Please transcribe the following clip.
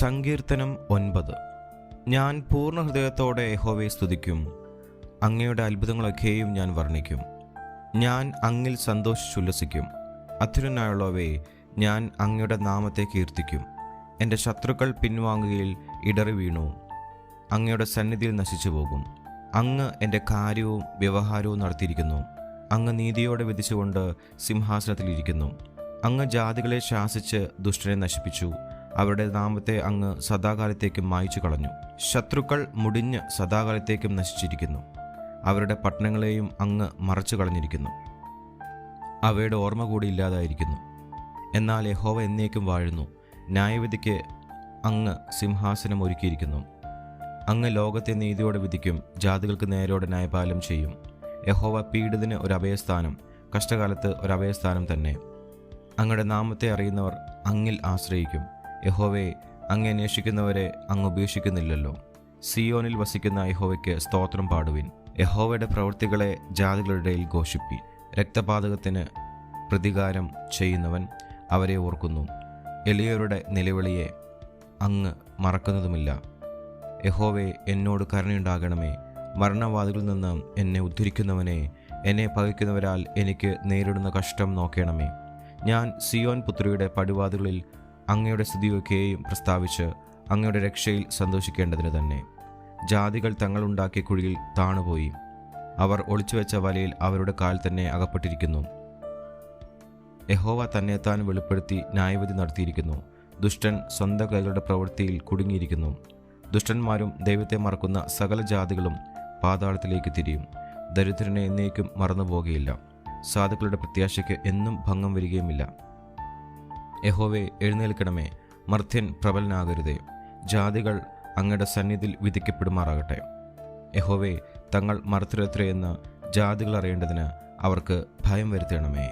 സങ്കീർത്തനം ഒൻപത്. ഞാൻ പൂർണ ഹൃദയത്തോടെ യഹോവയെ സ്തുതിക്കും. അങ്ങയുടെ അത്ഭുതങ്ങളൊക്കെയും ഞാൻ വർണിക്കും. ഞാൻ അങ്ങിൽ സന്തോഷിച്ചുല്ലസിക്കും. അധുരനായുള്ളവയെ ഞാൻ അങ്ങയുടെ നാമത്തെ കീർത്തിക്കും. എന്റെ ശത്രുക്കൾ പിൻവാങ്ങുകയിൽ ഇടറി വീണു. അങ്ങയുടെ സന്നിധിയിൽ നശിച്ചു പോകും അങ്ങ് എന്റെ കാര്യവും വ്യവഹാരവും നടത്തിയിരിക്കുന്നു. അങ്ങ് നീതിയോടെ വിധിച്ചുകൊണ്ട് സിംഹാസനത്തിലിരിക്കുന്നു അങ്ങ് ജാതികളെ ശാസിച്ച് ദുഷ്ടനെ നശിപ്പിച്ചു. അവരുടെ നാമത്തെ അങ്ങ് സദാകാലത്തേക്കും മായിച്ചു കളഞ്ഞു ശത്രുക്കൾ മുടിഞ്ഞ് സദാകാലത്തേക്കും നശിച്ചിരിക്കുന്നു. അവരുടെ പട്ടണങ്ങളെയും അങ്ങ് മറച്ചു കളഞ്ഞിരിക്കുന്നു അവയുടെ ഓർമ്മ കൂടി ഇല്ലാതായിരിക്കുന്നു. എന്നാൽ യഹോവ എന്നേക്കും വാഴുന്നു. ന്യായവിധിക്ക് അങ്ങ് സിംഹാസനം ഒരുക്കിയിരിക്കുന്നു. അങ്ങ് ലോകത്തെ നീതിയോടെ വിധിക്കും ജാതികൾക്ക് നേരോടെ ന്യായപാലം ചെയ്യും. യഹോവ പീഡിതന് ഒരു അഭയസ്ഥാനം കഷ്ടകാലത്ത് ഒരു അഭയസ്ഥാനം തന്നെ. അങ്ങയുടെ നാമത്തെ അറിയുന്നവർ അങ്ങിൽ ആശ്രയിക്കും. യഹോവയെ അങ്ങ് അന്വേഷിക്കുന്നവരെ അങ്ങ് ഉപേക്ഷിക്കുന്നില്ലല്ലോ. സിയോനിൽ വസിക്കുന്ന യഹോവയ്ക്ക് സ്തോത്രം പാടുവിൻ. യഹോവയുടെ പ്രവൃത്തികളെ ജാതികളുടെ ഇടയിൽ ഘോഷിപ്പി. രക്തപാതകത്തിന് പ്രതികാരം ചെയ്യുന്നവൻ അവരെ ഓർക്കുന്നു. എളിയവരുടെ നിലവിളിയെ അങ്ങ് മറക്കുന്നതുമില്ല. യഹോവെ എന്നോട് കരുണയുണ്ടാകണമേ. മരണവാദികളിൽ നിന്ന് എന്നെ ഉദ്ധരിക്കുന്നവനെ എന്നെ പകയ്ക്കുന്നവരാൽ എനിക്ക് നേരിടുന്ന കഷ്ടം നോക്കണമേ. ഞാൻ സിയോൻ പുത്രിയുടെ പടിവാതികളിൽ അങ്ങയുടെ സ്തുതിയൊക്കെയും പ്രസ്താവിച്ച് അങ്ങയുടെ രക്ഷയിൽ സന്തോഷിക്കേണ്ടതിന് തന്നെ. ജാതികൾ തങ്ങളുണ്ടാക്കിയ കുഴിയിൽ താണുപോയി. അവർ ഒളിച്ചുവെച്ച വലയിൽ അവരുടെ കാൽ തന്നെ അകപ്പെട്ടിരിക്കുന്നു. യഹോവ തന്നെ താൻ വെളിപ്പെടുത്തി ന്യായവിധി നടത്തിയിരിക്കുന്നു. ദുഷ്ടൻ സ്വന്തം കൈകളുടെ പ്രവൃത്തിയിൽ കുടുങ്ങിയിരിക്കുന്നു. ദുഷ്ടന്മാരും ദൈവത്തെ മറക്കുന്ന സകല ജാതികളും പാതാളത്തിലേക്ക് തിരിയും. ദരിദ്രനെ എന്നേക്കും മറന്നുപോകുകയില്ല സാധുക്കളുടെ പ്രത്യാശയ്ക്ക് എന്നും ഭംഗം വരികയുമില്ല. യഹോവെ എഴുന്നേൽക്കണമേ. മർത്യൻ പ്രബലനാകരുതേ. ജാതികൾ അങ്ങയുടെ സന്നിധിയിൽ വിധിക്കപ്പെടുമാറാകട്ടെ. യഹോവെ തങ്ങൾ മർത്തരത്രയെന്ന് ജാതികൾ അറിയേണ്ടതിന് അവർക്ക് ഭയം വരുത്തണമേ.